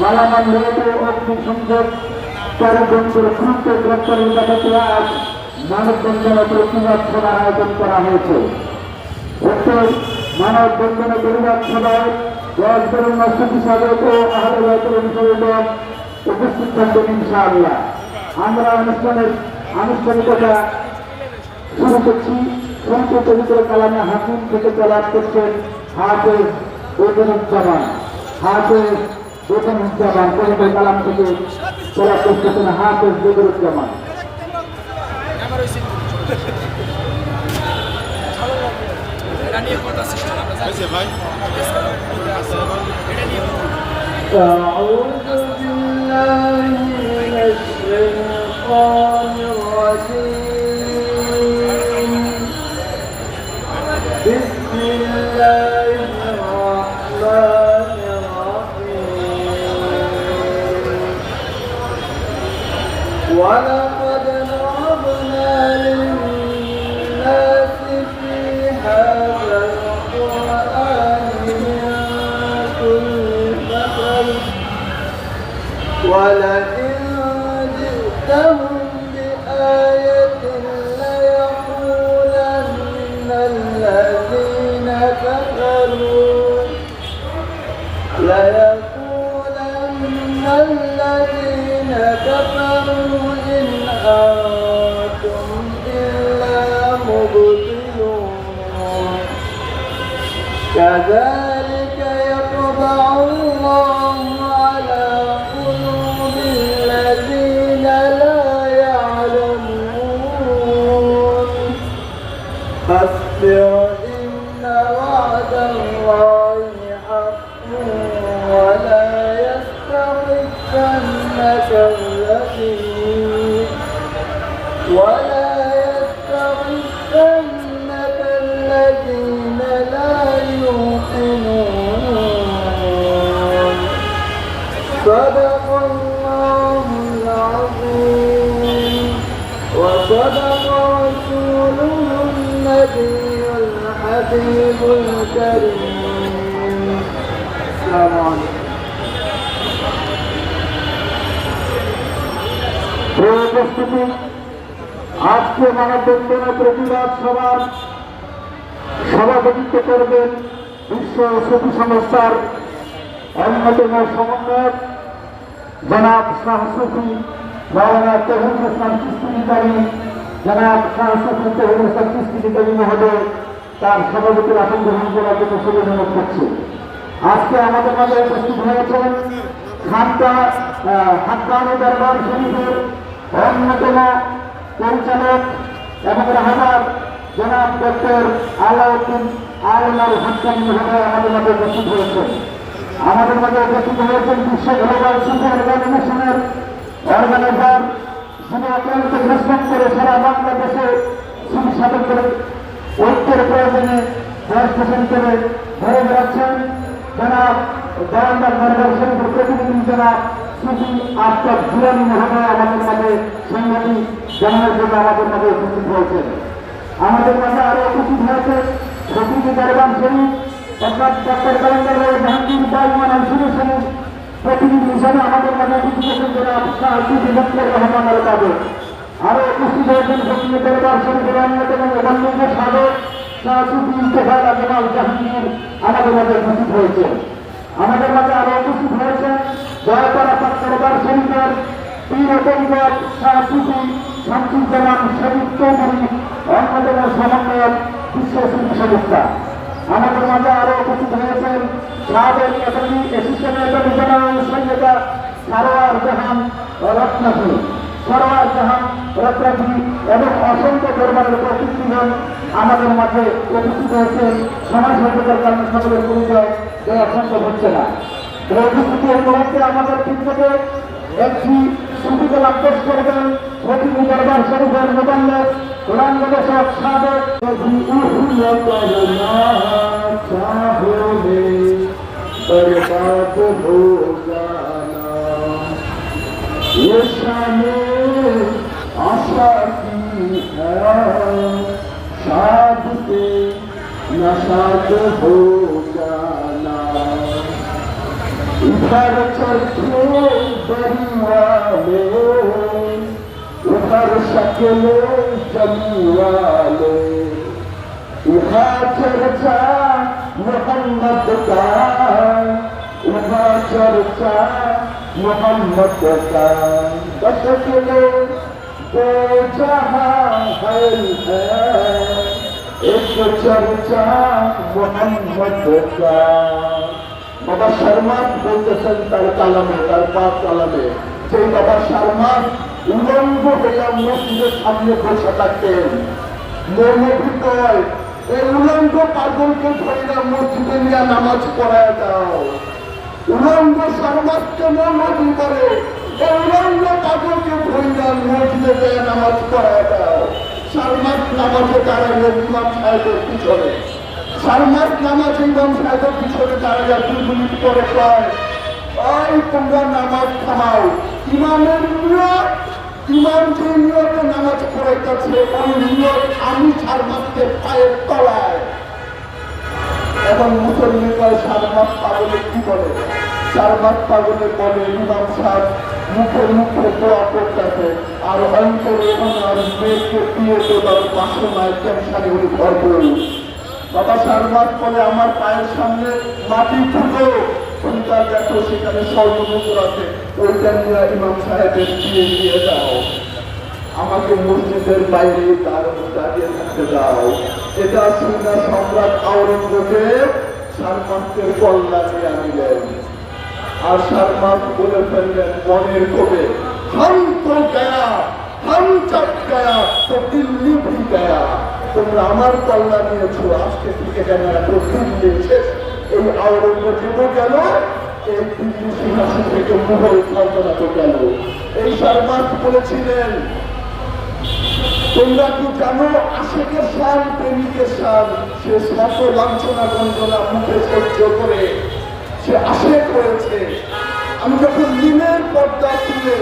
মালামাল রয়েছে অগ্নি সংযোগ চারুগঞ্জের গুরুত্ব গ্রেপ্তারের দেখাতে আজ মানববন্ধনে প্রতিবাদ সভা আয়োজন করা হয়েছে উক্ত মানববন্ধনে প্রতিবাদ সভায় দশ তরুণ শক্তিশালী ও আহলে তরুণ শরীর উপস্থিত থাকবেন ইনশাআল্লাহ আমরা অনুষ্ঠানের আনুষ্ঠানিকতা শুরু করছি। শুরুতে পবিত্র কালামে হাকিম থেকে তলাপ করছেন হাফেজ বেতনুজ্জামান হাফেজ বেতনুজ্জামান পবিত্র কালাম থেকে তলাপ করতেছেন হাফেজ বেতনুজ্জামান আমার ওই সিট এটা নিয়ে কথা সিস্টেম আমরা জানি হয়েছে ভাই এটা নিয়ে أعوذ بالله من الشيطان الرجيم ولئن جئتهم بآية ليقولن الذين كفروا إن أنتم إلا مبطلون. كذلك Christmas. মানববন্ধনে প্রতিবাদ সভার সভাপতিত্ব করবেন বিশ্ব সুফি সংস্থার অন্যতম সমন্বয়ক জনাব শাহ সুফি মৌলানা কিস্তিকারী জনাব শাহ সুফি কিস্তিকারী মহোদয় তার সভাপতির আসন গ্রহণ করার জন্য শুভ অনুরোধ করছি। আজকে আমাদের মাঝে উপস্থিত হয়েছেন খানকা হাক্কানি দরবার শরীফের অন্যতম পরিচালক এবং রাহাবার জনাব ডক্টর আলাউদ্দিন আলমার হাক্কানি মহোদয় আমাদের মাঝে উপস্থিত হয়েছেন আমাদের মাঝে উপস্থিত হয়েছেন বিশ্ব গ্লোবাল সুপার অর্গানাইজেশনের অর্গানাইজার, যিনি অত্যন্ত পরিশ্রম করে সারা বাংলাদেশে সুবি সাধন করে ঐক্যের প্রয়োজনে দেশ করে ধরে বেড়াচ্ছেন। জনাব দয়ান্দার দরবার শরীফের প্রতিনিধি জনাব সুফি আফতাব জিরানি মহোদয় আমাদের মাঝে সংহতি জানানোর জন্য আমাদের মাঝে উপস্থিত হয়েছেন। আমাদের মাঝে আরও উপস্থিত হয়েছে। প্রতিনিধি দরবার শরীফ অর্থাৎ ডক্টর কালান্দার জাহাঙ্গীর দাইমান আনসুরের প্রতিনিধি হিসাবে আমাদের মাঝে হয়েছেন জনাব শাহ সুফি ডক্টর রহমান আল কাদের আরও উপস্থিত হয়েছেন প্রতিনিধি দরবার শরীফের অন্যতম অন্যান্য সাধক সুফি ইস্তেফার জনাব জাহাঙ্গীর আমাদের মাঝে উপস্থিত হয়েছে আমাদের মাঝে আরও উপস্থিত হয়েছেন জয়পাড়া দরবার শরীফের পীর পরিবার শাহ সুফি শামসুজ্জামান শরীফ চৌধুরী অন্যতম সমন্বয়ক বিশ্ব সুফি সংস্থা আমাদের মাঝে আরও উপস্থিত হয়েছেন সাবেক academy assistant attorney general Syeda Sarwar Jahan রত্নাফি Sarwar Jahan রত্নাফি এবং অসংখ্য দরবারের প্রতিনিধিগণ আমাদের মাঝে উপস্থিত হয়েছেন। সমাজ সভ্যতার কারণে সকলের পরিচয় দেওয়া হচ্ছে না। আমাদের থেকে একটি সুবিধা লাভ করবেন প্রতিনিধি দরবার শরীফের মোবাল্লের কোরআন গবেষক সাবেক बर्बाद हो जाना ये शान आशा की है शाद के नशाद हो इधर चलते बरियाले उधर शक्ले जमीवाले यहाँ चर्चा मोहम्मद का यहाँ चर्चा मोहम्मद का बशकले दो जहाँ है एक चर्चा मोहम्मद का বাবা শর্মা বলতেছেন তার কালামে, তার পাঁচ কালামে। সেই বাবা শর্মা উলঙ্গ হইয়া মসজিদের সামনে বসে থাকতেন কয় এই উলঙ্গ পাগলকে ধরে মসজিদে নিয়ে নামাজ পড়ায় দাও উলঙ্গ সর্বাস্ত মৌলভী করে এই উলঙ্গ পাগলকে ধরে মসজিদে নিয়ে নামাজ পড়ায় দাও সারমাত নামাজে দাঁড়াইলে ইমাম সাহেবের পিছনে সারমাত নামাজ ইমাম সাহেবের পিছনে দাঁড়াইয়া দুই মিনিট পরে কয় ওই তোমরা নামাজ থামাও। ইমামের নিয়ত, ইমাম যে নিয়তে নামাজ পড়াইতেছে, ওই নিয়ত আমি সারমাতকে পায়ের তলায়। এখন মুসল্লি কয় সারমাত পাগলে কি বলে? সারমাত পাগলে বলে, ইমাম সাহেব, মুখে মুখে দোয়া করতেছে, আর অন্তরে ওনার মেয়েকে দিয়ে দেবার বাসনায় ক্যান্সারে উনি ভরপুর। বাবা সারবাদ বলে আমার পায়ের সামনে মাটি ফুটো সন্তান দেখো, সেখানে স্বর্ণমুদ্র আছে। ওইটা নিয়ে ইমাম সাহেবের দিয়ে দিয়ে দাও। আমাকে মসজিদের বাইরে তার দাঁড়িয়ে থাকতে দাও। এটা সুন্দর সম্রাট আওরঙ্গজেব সারমাসের কল্যাণে আনিলেন। আর সারমাস বলে ফেললেন, মনের কবে হাম তো গয়া, হাম চাপ গয়া, তো দিল্লি ভি গয়া। তোমরা আমার কল্যাণ নিয়েছো আজকে থেকে যেন এত দিল্লি শেষ এই আওরঙ্গজেবও গেল, এই দিল্লি সিংহাসন থেকে মুঘল সালতানাতও গেল। এই সারমাস বলেছিলেন, তোমরা কি জানো আশেকের সান প্রেমিকের সান সে শত লাঞ্ছনা গঞ্জনা মুখে সহ্য করে, সে আশেক হয়েছে। আমি যখন লিনের পর্দা তুলে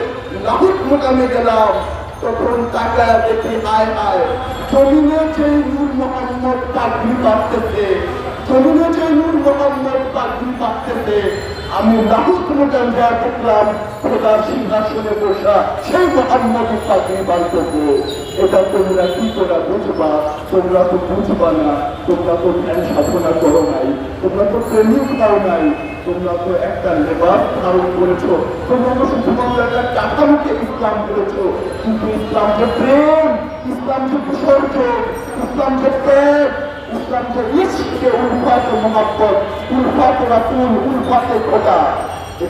লাহুট মোকামে গেলাম তখন তাকায় দেখি আয় আয়। জমিনে সেই নূর মোহাম্মদ পাগড়ি পাততেছে আমি লাহুট মোকাম যা দেখলাম খোদার সিংহাসনে বসা সেই মোহাম্মদ পাগড়ি বাঁধতেছে এটা তোমরা কি করে বুঝবা? তোমরা তো বুঝবা না। তোমরা তো ধ্যান সাধনা করো নাই। তোমরা তো প্রেমিক পাও নাই। তোমরা তো একটা লেবাস ধারণ করেছ। তোমরা তো শুধুমাত্র একটা কাঠামোকে ইসলাম করেছ। কিন্তু ইসলাম যে প্রেম, ইসলাম যে সৌর্য ইসলাম যে প্রেম ইসলাম যে ইসকে উলফাত মোহাম্মদ উলফাত রাসুল উলফাত খোদা তো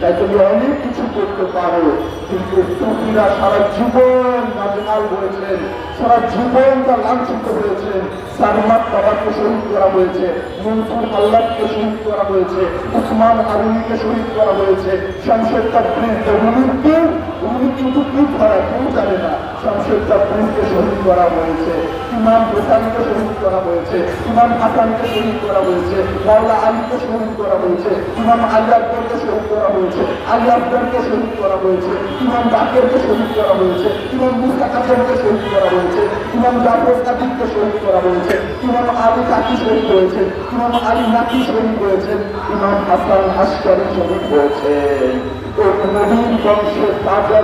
তাই তুমি অনেক কিছু করতে পারো কিন্তু সুফিরা সারা জীবন নাজমাল হয়েছেন সারা জীবন তার লাঞ্ছিত হয়েছেন সারমাত বাবাকে শহীদ করা হয়েছে মনসুর আল্লাহকে শহীদ করা হয়েছে উসমান আরুনিকে শহীদ করা হয়েছে শামশেদ তাবরিজ উনি উনি কিন্তু কি ধরা কেউ জানে না তাবরিজকে শহীদ করা হয়েছে, ইমাম বোসানিকে শহীদ করা হয়েছে, ইমাম হাসানকে শহীদ করা হয়েছে, মাওলা শহীদ করা হয়েছে, ইমাম আলী শহীদ করা হয়েছে, আলী শহীদ করা হয়েছে, ইমাম বাকেরকে শহীদ করা হয়েছে, ইমাম মুসা কাসেমকে শহীদ করা হয়েছে, ইমাম জাফর কাদিরকে শহীদ করা হয়েছে, ইমাম আলী কাকি শহীদ হয়েছে, ইমাম আলী নাকি শহীদ হয়েছে, ইমাম হাসান আশকারি শহীদ হয়েছে। নবীন বংশের তাজা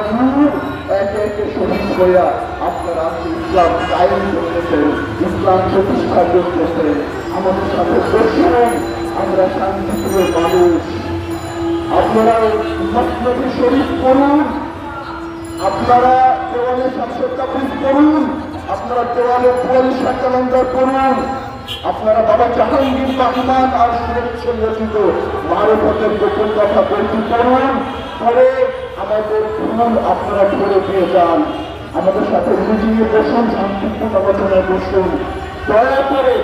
একে একে শহীদ হইয়া আপনারা ইসলাম কায়েম করতেছেন ইসলাম প্রতিষ্ঠা করতেছেন আমাদের সাথে বসুন আমরা শান্তিপ্রিয় মানুষ। আপনারা মসনবী শরীফ করুন আপনারা দেওয়ালে সাতশোটা পিস করুন, আপনারা দেওয়ালে চুয়াল্লিশ ক্যালেন্ডার করুন। আপনারা বাবা জাহাঙ্গীর বাহমান আর সুরক্ষিত রচিত মারফতের গোপন কথা বলতে করুন, পরে আমাদের ভুল আপনারা ধরে দিয়ে যান। আমাদের সাথে বুঝিয়ে বসুন শান্তিপূর্ণ আলোচনায় বসুন। দয়া করে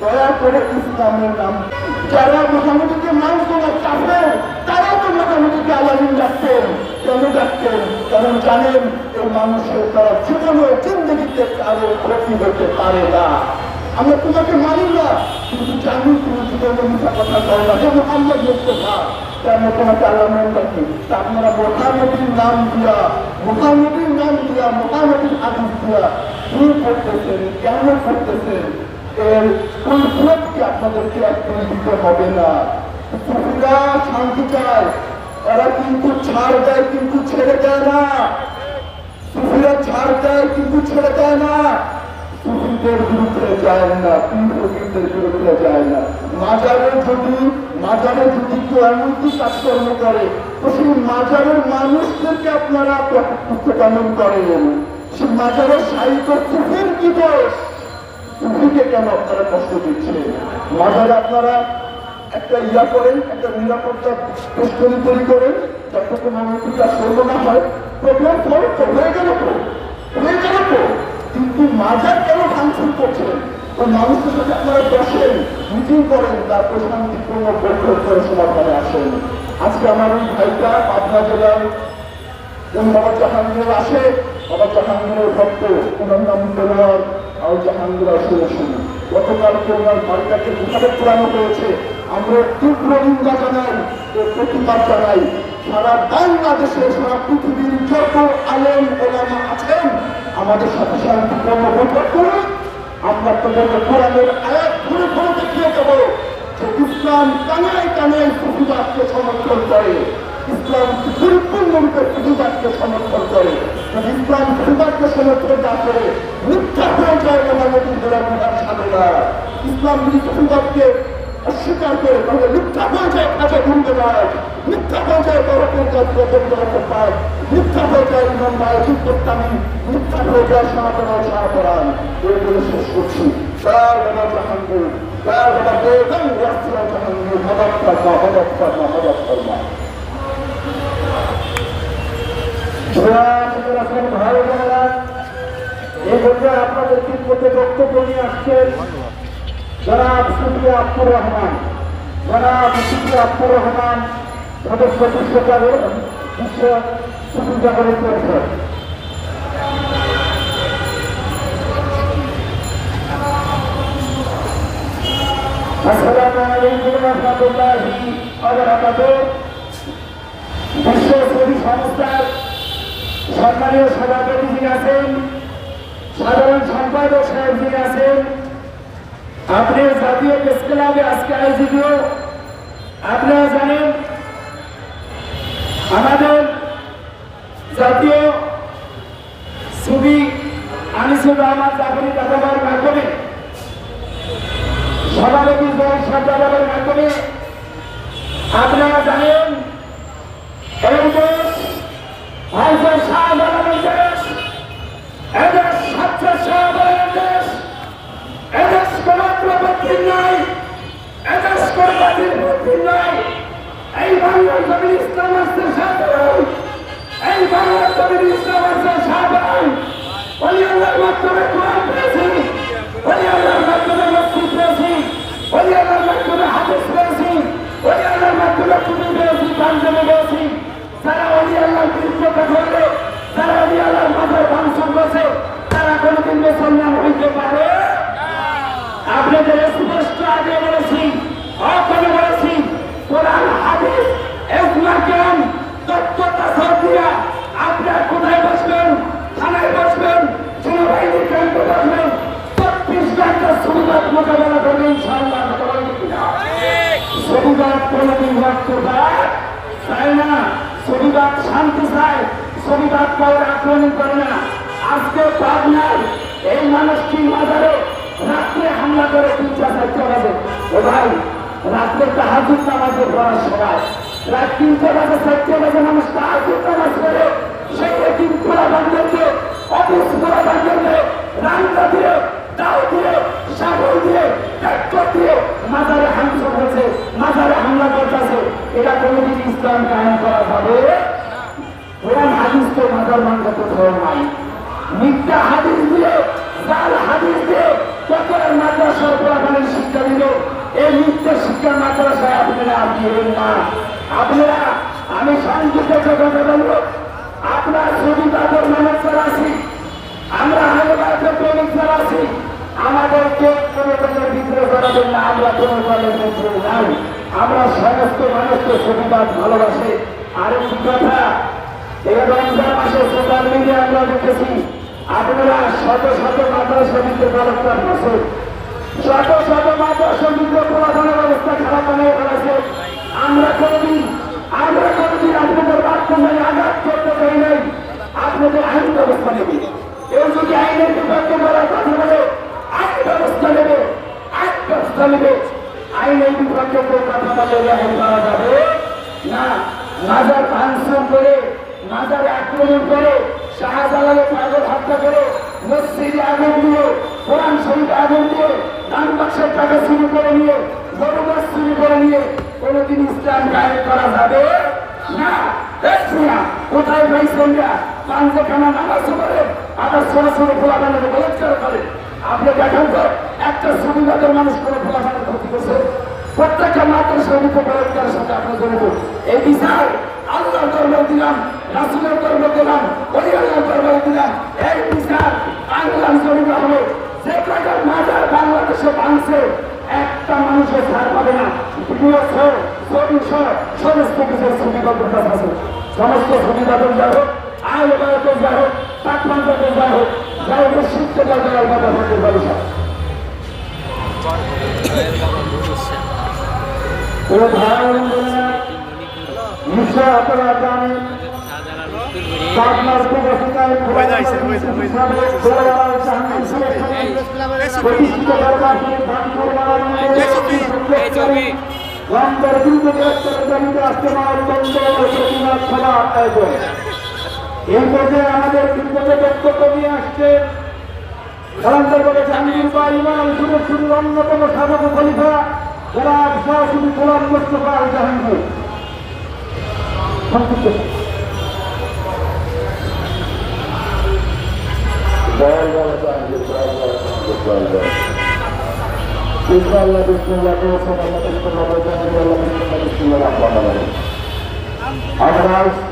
দয়া করে ইসলামের নাম। যারা মোটামুটিকে মানত না চাপেন তারা তো মোটামুটিকে আলামিন ডাকতেন, কেন ডাকতেন? কারণ জানেন, এই মানুষের তারা জীবনে জিন্দগিতে কারও ক্ষতি হতে পারে না। আমরা তোমাকে মানি না, কিন্তু জানি তুমি জীবনে মিথ্যা কথা করো না। যেমন আমরা মুক্ত না কেন তোমাকে আলামিন ডাকি। তা আপনারা মোটামুটির নাম দিয়া, মোটামুটির নাম দিয়া মোটামুটির আদিস কি করতেছেন কেন করতেছেন এর কৈফিয়তকে আপনাদেরকে একদম দিতে হবে না সুফিরা শান্তি চায় এরা কিন্তু ছাড় দেয়, কিন্তু ছেড়ে দেয় না। সুফিরা ছাড় দেয়, কিন্তু ছেড়ে দেয় না। সুফিদের বিরুদ্ধে যায় না পীর ফকিরদের বিরুদ্ধে যায় না। মাজারে যদি মাজারে যদি কেউ এমনকি কাজকর্ম করে, তো সেই মাজারের মানুষদেরকে আপনারা কেমন করেন। সেই মাজারের সাহিত্য সুফির কি দোষ? সুফিকে কেন আপনারা কষ্ট দিচ্ছে মাজারে আপনারা একটা ইয়া করেন, একটা নিরাপত্তা প্রস্তুতি তৈরি করেন যাতে কোনো অনৈতিকা সর্ব না হয় প্রবলেম হয়ে গেল তো কিন্তু মাজার কেন ভাঙচুর ওই মানুষের সাথে আপনারা বসেন মিটিং করেন, তারপর শান্তিপূর্ণ বৈঠক করে সমাধানে আসেন। আজকে আমার ওই ভাইটা পাবনা জেলার কোন বাবা জাহাঙ্গীর আসে, বাবা জাহাঙ্গীরের ভক্ত, ওনার নাম দেওয়ার আর জাহাঙ্গীর আসলে শুনি গতকালকে ওনার বাড়িটাকে যেভাবে পুরানো হয়েছে, আমরা তীব্র নিন্দা জানাই ও প্রতিবাদ জানাই। সারা বাংলাদেশে, সারা পৃথিবীর যত আলেম ওলামা আছেন, আমাদের সাথে শান্তিপূর্ণ বৈঠক করুন। আমরা তোমাদের কোরআনের আয়াত ঘুরে ঘুরে দেখিয়ে দেব যে ইসলাম কানায় কানায় প্রতিবাদকে সমর্থন করে। ইসলাম পরিপূর্ণরূপে প্রতিবাদকে সমর্থন করে। ইসলাম প্রতিবাদকে সমর্থন না করে, মিথ্যা হয়ে যায় আমার নতুন সামনে ইসলাম যদি প্রতিবাদকে অস্বীকার করে তাহলে মিথ্যা হয়ে যায় কাজে ঘুরতে পায় মিথ্যা হয়ে যায় কাজ করতে পায় মিথ্যা হয়ে যায় ইমাম বায়ুর করতামি মিথ্যা হয়ে যায় সনাতন এই বলে শেষ করছি। ভাই আপনাদের মধ্যে বক্তব্য নিয়ে আসছেন। জনাব সুফি আব্দুর রহমান, জনাব সুফি আব্দুর রহমান, সদস্য বিশ্বকালের বিশ্ব সুফি জাগরণ পরিষদ। সাধারণ সম্পাদক সাহেব যিনি আছেন আপনি জাতীয় প্রেস ক্লাবে আজকে আয়োজিত, আপনারা জানেন, আমাদের জাতীয় ছবি আনিসুর রহমান জাফরি দাদাবার মাধ্যমে, সভাপতি জয় সরদারের মাধ্যমে, আপনারা জানেন, এই দেশ এদেশ সবচেয়ে শাহ এদেশ কোনো প্রবৃত্তি নাই এদেশ কোনো বাতিল বুদ্ধি নাই এই বাংলার জমির ইসলাম আসছে সাধারণ এই বাংলার জমির ইসলাম আসছে সাধারণ ওলি আল্লাহর মাধ্যমে কোরআন পেয়েছি ওলি আল্লাহর মাধ্যমে মসজিদ পেয়েছি ওলি আল্লাহর মাধ্যমে হাদিস পেয়েছি ওলি আল্লাহর মাধ্যমে টুপি পেয়েছি পাঞ্জাবি পেয়েছি যারা ওলি আল্লাহর বিরুদ্ধে করলে যারা ওলি আল্লাহর মাথায় ভাঙচুর করছে তারা কোনোদিন মুসলমান হইতে পারে আপনাদের স্পষ্ট আগে বলেছি অকলে বলেছি কোরআন হাদিস এসমা জ্ঞান তত্ত্বতা সরদিয়া আপনার কোথায় বসবেন থানায় বসবেন সেনাবাহিনী ক্যাম্পে বসবেন চব্বিশ ঘণ্টা সুবিধার মোকাবেলা করবেন ইনশাআল্লাহ সুবিধার কোনোদিন রক্ত পায় চায় না? সুবিধার শান্তি চায় সুবিধার পর আক্রমণ করে না। আজকে পাবনার এই মানুষটি মাজারে রাত্রে হামলা করে তিনটা চারটে বাজে। ও ভাই, রাত্রে তাহাজুদ নামাজে পড়ার সময়। রাত তিনটে বাজে, চারটে বাজে মানুষ তাহাজুদ নামাজ করে সেই একিম খোলা বান্ধবকে অফিস খোলা বান্ধবকে রান্না দিয়ে দাও দিয়ে, সাগর দিয়ে, ট্রাক্টর দিয়ে মাজারে হামলা হামলা করতেছে। এটা কোনোদিন ইসলাম কায়েম করা যাবে? কোরআন হাদিস তো মাজার মানতে কোথাও নাই। মিথ্যা হাদিস দিয়ে, জাল হাদিস দিয়ে চট্টগ্রাম মাদ্রাসার পোলাপানের শিক্ষা দিল? এই মিথ্যা শিক্ষা মাদ্রাসায় আপনারা দিবেন না আপনারা, আমি সংযুক্ত কথা বলব। আপনার সুবিধাদের মানুষ যারা আছি। আমরা হাজার প্রেমিক আছি। আমাদেরকে কোনো কোনো বিদ্রোহ করাবেন না আমরা কোনো বিদ্রোহ নাই। আমরা সমস্ত মানুষকে সুবিধার ভালোবাসে। আরেকটি কথা, এই রমজান মাসে সোশ্যাল মিডিয়া আমরা দেখেছি, আপনারা শত শত মাদ্রাসা দিতে ব্যবস্থা করছেন শত শত মাদ্রাসা বিদ্য পড়াশোনার অবস্থা খারাপ বানিয়ে ফেলেছে। আমরা কোনদিন আমরা কোনদিন আপনাদের বাথরুমে আঘাত করতে পারি নাই। আপনাদের আইন ব্যবস্থা নেবে। কেউ যদি আইনের বিপক্ষে বলার কথা বলে ব্যবস্থা নেবে আইন ব্যবস্থা নেবে। আইনের বিপক্ষে কেউ কথা বলে রেহাই করা যাবে। না, নাজার ভাঙচুর করে, নাজারে আক্রমণ করে শাহজালালে পাগল হত্যা করে, মসজিদে আগুন দিয়ে, কোরআন শরীফে আগুন দিয়ে দান বাক্সের টাকা চুরি করে নিয়ে গরুবাস চুরি করে নিয়ে কোনোদিন ইসলাম গায়েব করা যাবে? না কোথায় ভাই সন্ধ্যা? পাঞ্জে খানা নামাজ করে আবার খোলা বানানো বলাৎকার করে। আপনি দেখেন তো একটা সুবিধাদের মানুষ খোলা বানানো ক্ষতি করছে। প্রত্যেকটা মাত্র সৈনিক বলাৎকারের সাথে আপনার জড়িত। এই বিচার আল্লাহর দরবার দিলাম, রাসুলের দরবার দিলাম অলিয়াল্লাহর দরবার দিলাম। এই বিচার বাংলার জড়িত হবে। যে কয়টা মাজার বাংলাদেশে ভাঙছে, একটা মানুষের ছাড় পাবে না। প্রিয়স সরিষ সমস্ত কিছুর সুবিধা প্রকাশ আছে। সমস্ত সুবিধা দেওয়া হোক আয় বাড়াতে যা হোক তাপমাত্রাতে যা হোক হোক শিখতে পারবে আলবাদা হতে পারে নিশ্চয় আপনারা জানেন পাবনার প্রবাসিকায় প্রতিষ্ঠিত দরবারকে ভাঙচুর লম্বের বিরুদ্ধে মানববন্ধ ও প্রতিবাদ সভা আয়োজন এই পর্যায়ে আমাদের বিপদে বক্তব্য নিয়ে আসছে। অন্যতম সাধক খলিফা যারা সরাসরি গোলাম মোস্তফা আল জাহাঙ্গীর সংক্ষিপ্ত বিসমিল্লাহ আমরা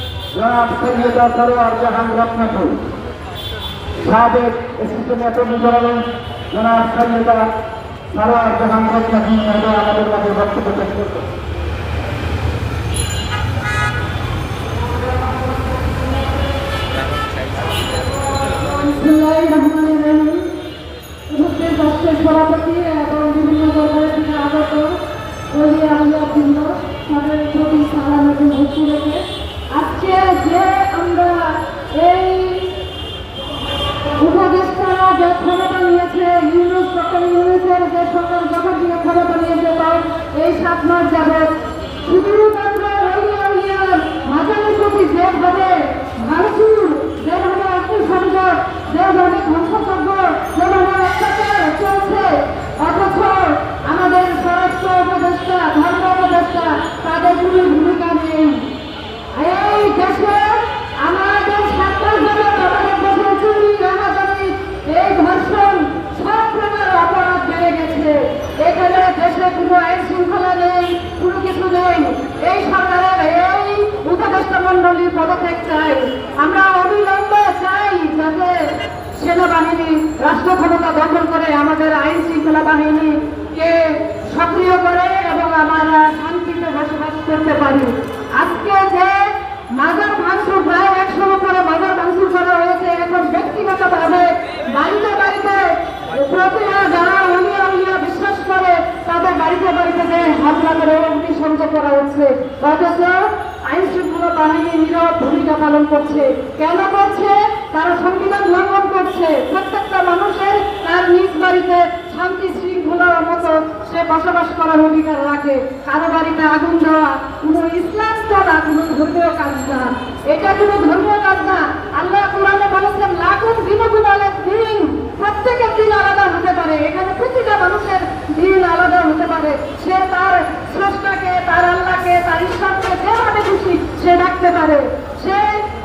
সাবেক অ্যাসিস্ট্যান্ট অ্যাটর্নি জেনারেল জনাব সৈয়দা সরোয়ার জাহান মহোদয় আমাদের মাঝে বক্তব্য পেশ করবেন সভাপতি এবং বিভিন্ন দলের থেকে আগত ওলি আলিয়া বৃন্দ তাদের প্রতি সালাম এবং ভক্তি রেখে আজকে যে আমরা এই উপদেষ্টারা যে ক্ষমতা নিয়েছে, ইউনুস ডক্টর ইউনুসের থেকে এই সাত মাস যাবৎ শুধুমাত্র ওলি আলিয়ার মাঝারি প্রতি যেভাবে ভাঙচুর যেভাবে অগ্নিসংযোগ যেভাবে ধ্বংসযজ্ঞ যেভাবে অত্যাচার চলছে অথচ আমাদের স্বরাষ্ট্র উপদেষ্টা ধর্ম উপদেষ্টা তাদের কোনো ভূমিকা নেই এই দেশে আমাদের ছাত্র জগৎ আমাদের দেশে চুরি রাহাজানি এই ধর্ষণ সব প্রকার অপরাধ বেড়ে গেছে এখানে দেশে কোনো আইন শৃঙ্খলা নেই কোনো কিছু নেই এই সরকারের এই উপদেষ্টা মন্ডলী পদত্যাগ চাই আমরা অবিলম্বে চাই যাতে সেনাবাহিনী রাষ্ট্র ক্ষমতা দখল করে আমাদের আইন শৃঙ্খলা বাহিনীকে সক্রিয় করে এবং আমরা শান্তিতে বসবাস করতে পারি আজকে যে মাজার ভাঙচুর প্রায় একশো উপরে মাজার ভাঙচুর করা হয়েছে এখন ব্যক্তিগতভাবে বাড়িতে বাড়িতে প্রতিমা যারা অলিয়া উলিয়া বিশ্বাস করে, তাদের বাড়িতে বাড়িতে যে হামলা করে অগ্নিসংযোগ করা হচ্ছে, অথচ আইন শৃঙ্খলা বাহিনী নীরব ভূমিকা পালন করছে। কেন করছে? তারা সংবিধান লঙ্ঘন করছে। প্রত্যেকটা মানুষের তার নিজ বাড়িতে শান্তি শৃঙ্খলার মতো সে বসবাস করার অধিকার রাখে। কারও বাড়িতে আগুন দেওয়া কোনো ইসলাম তো কোনো ধর্মীয় কাজ না। এটা কোনো ধন্যবাদ না। আল্লাহ কোরআনে বলেছেন লাখুন বিনগুণ দিন। প্রত্যেকের দিন আলাদা হতে পারে। এখানে প্রতিটা মানুষের দিন আলাদা হতে পারে। সে তার স্রষ্টাকে, তার আল্লাহকে, তার ঈশ্বরকে যেভাবে খুশি সে ডাকতে পারে। সে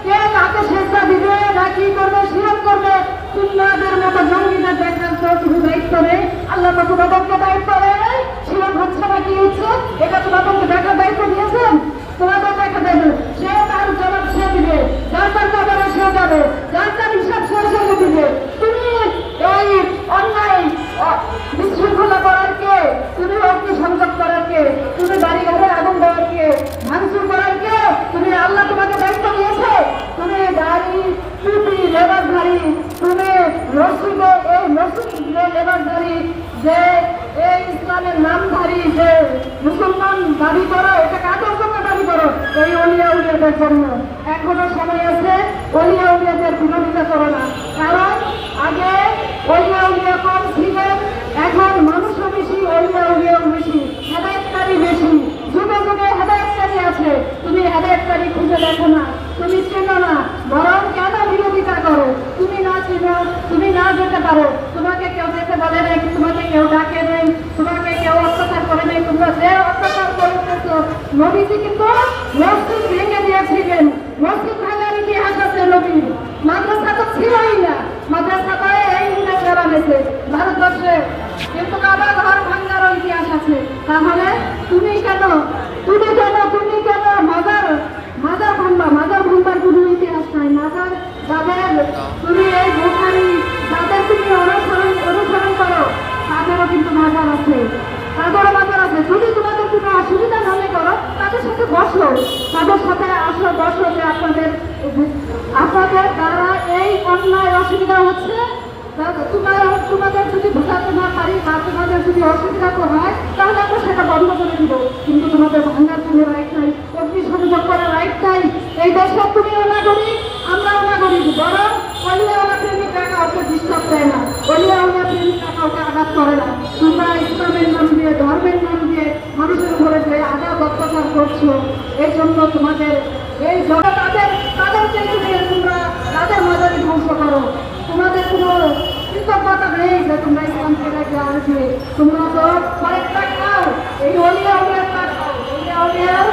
কে কাকে চেষ্টা দিবে, না কি করবে শিরক করবে সুন্নাদের মতো জঙ্গিদের দেখবেন তো শুধু দায়িত্ব নেই। আল্লাহ তো তোমাদেরকে দায়িত্ব নেই শিরক হচ্ছে না কি হচ্ছে? এটা তোমাদেরকে দেখার দায়িত্ব দিয়েছেন? তোমাদের দেখা দেবে। সে দাবি করো এটা কাদের জন্য দাবি করো। এই অলিয়া উলিয়াদের জন্য। এখনও সময় আছে, অলিয়া উলিয়াদের বিরোধিতা করো না। কারণ আগে অলিয়া উলিয়া কম ছিলেন, এখন মানুষও বেশি, অলিয়া উলিয়াও বেশি, হেদায়তকারী বেশি। যুগে যুগে হেদায়তকারী আছে, তুমি হেদায়তকারী খুঁজে দেখো না, তুমি চেনো না, বরং কেন বিরোধিতা করো? তুমি না চেনো, তুমি না যেতে পারো। তোমাকে কেউ যেতে বলে নাই, তোমাকে কেউ ডাকে নেই কেউ অত্যাচার করে নেই তোমরা, যে অত্যাচার করতেছো নবীজি কিন্তু মসজিদ ভেঙে দিয়েছিলেন। মসজিদ ভাঙার ইতিহাস আছে নবীর মাদ্রাসা তো ছিলই না। মাদ্রাসা তো এই ইংরেজরা বানিয়েছে। ভারতবর্ষে কিন্তু কাবা ঘর ভাঙার ইতিহাস আছে, তাহলে তুমি কেন তুমি কেন তুমি কেন মাদার মাদার ভাঙবা? মাদার ভাঙবার কোনো ইতিহাস নাই। মাদার যাদের তুমি এই বোখারি যাদের তুমি অনুসরণ অনুসরণ করো। তাদেরও কিন্তু মাদার আছে। তাদেরও মাদার আছে। যদি তোমাদের কোনো অসুবিধা মনে করো তাদের সাথে বসো। তাদের সাথে আসো, বসো যে আপনাদের আপনাদের দ্বারা এই অন্যায় অসুবিধা হচ্ছে। তোমার তোমাদের যদি বোঝাতে না পারি বা তোমাদের যদি অসুবিধা তো হয়, তাহলে আমরা সেটা বন্ধ করে দিব। কিন্তু তোমাদের ভাঙার কোনো রাইট নাই। অগ্নি সংযোগ করার রাইট নাই। এই দেশে তুমিও নাগরিক। আমরাও নাগরিক বরং অলিয়াওয়ালা প্রেমিকরা কাউকে ডিস্টার্ব দেয় না। অলিয়াওয়ালা প্রেমিকরা কাউকে আঘাত করে না। তোমরা ইসলামের নাম দিয়ে, ধর্মের নাম দিয়ে মানুষের উপরে যে আঘাত, অত্যাচার করছ, এই জন্য তোমাদের এই জগৎ তাদের তাদেরকে তুমি তোমরা তাদের মাঝারি ধ্বংস করো। তোমাদের কোনো কৃতজ্ঞতা নেই যে তোমরা ইসলাম থেকে আসবে তোমরা তো কয়েকটা খাও এই অলিয়া কাজ খাও অলিয়া উলিয়ার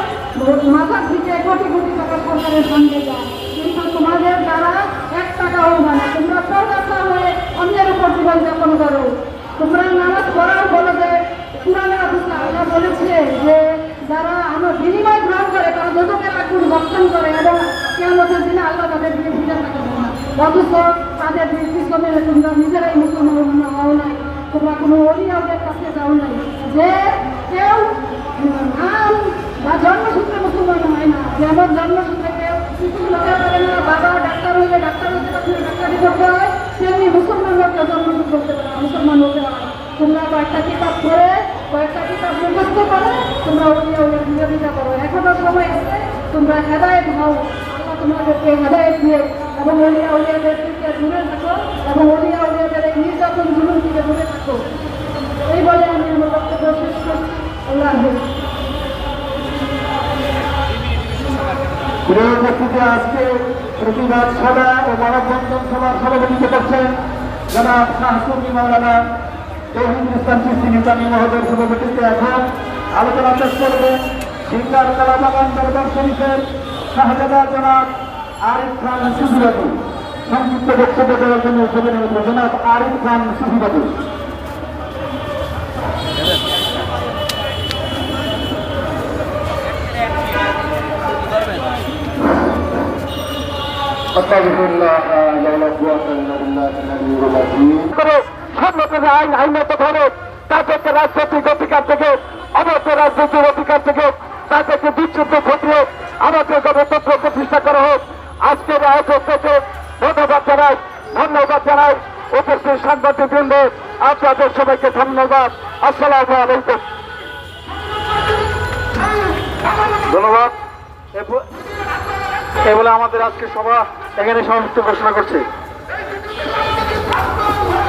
মাথার দিকে কোটি কোটি টাকা সরকারের সঙ্গে যায় কিন্তু তোমাদের দ্বারা এক টাকাও সরকার হয়ে অন্যের উপর জীবনযাপন করো তোমরা নামাজ পড়াও বলো যে পুরানো আল্লাহ বলেছে যে, যারা আমার বিনিময় গ্রহণ করে, তারা যোজকের আগুন বর্ষণ করে এবং কেমতের দিনে আল্লাহ তাদের দিয়ে ফিরে থাকে না। অথচ তাদের পিছনে তোমরা নিজেরাই মুসলমান হও নাই। তোমরা কোনো অলিয়াদের কাছে যাও নাই। যে কেউ নাম বা জন্মসূত্রে মুসলমান হয় না যেমন জন্মসূত্রে মুসলমান হতে পারে না বাবা ডাক্তার হইলে ডাক্তার হতে পারে ডাক্তারি করতে হয় তেমনি মুসলমান জন্মসূত্র করতে পারে মুসলমান হতে হয় তোমরা কয়েকটা পড়ে কয়েকটা কিতাব মুখস্থ করে তোমরা উলিয়া বিরোধিতা করো এখনও সময় আছে তোমরা হেদায়ত হও আল্লাহ তোমাদেরকে হেদায়ত দিয়ে এবং অলিয়া উলিয়াদের থেকে দূরে থাকো এবং অলিয়া উলিয়াদের এই নির্যাতন এই বলে আমি আমার গৃহ নেতৃত্বে আজকে প্রতিবাদ সভা ও মানববন্ধন সভা সভাপতিত্ব করছেন জনাব শাহসুদ্দি মাওলানা তহিদ ইসলাম চিস্তি নিতামী মহোদয় সভাপতিত্বে এখন আলোচনা পেশ করবেন সিঙ্গার কালাবাগান দরবার শরীফের শাহজাদা জনাব আরিফ খান সুফিবাদী সংযুক্ত বক্তব্য দেওয়ার জন্য জনাব আরিফ খান আইন আইনত ধরে তাদেরকে রাজনৈতিক অধিকার থেকে অবৈধ রাজনৈতিক অধিকার থেকে তাদেরকে বিচ্ছুদ্ধ ঘটিয়ে আমাদের গণতন্ত্র প্রতিষ্ঠা করা হোক আজকের আয়োজক থেকে ধন্যবাদ জানাই ধন্যবাদ জানাই উপস্থিত সাংবাদিক বৃন্দ আপনাদের সবাইকে ধন্যবাদ আসসালামু আলাইকুম। ধন্যবাদ। এ বলে আমাদের আজকে সভা এখানে সমাপ্ত ঘোষণা করছে।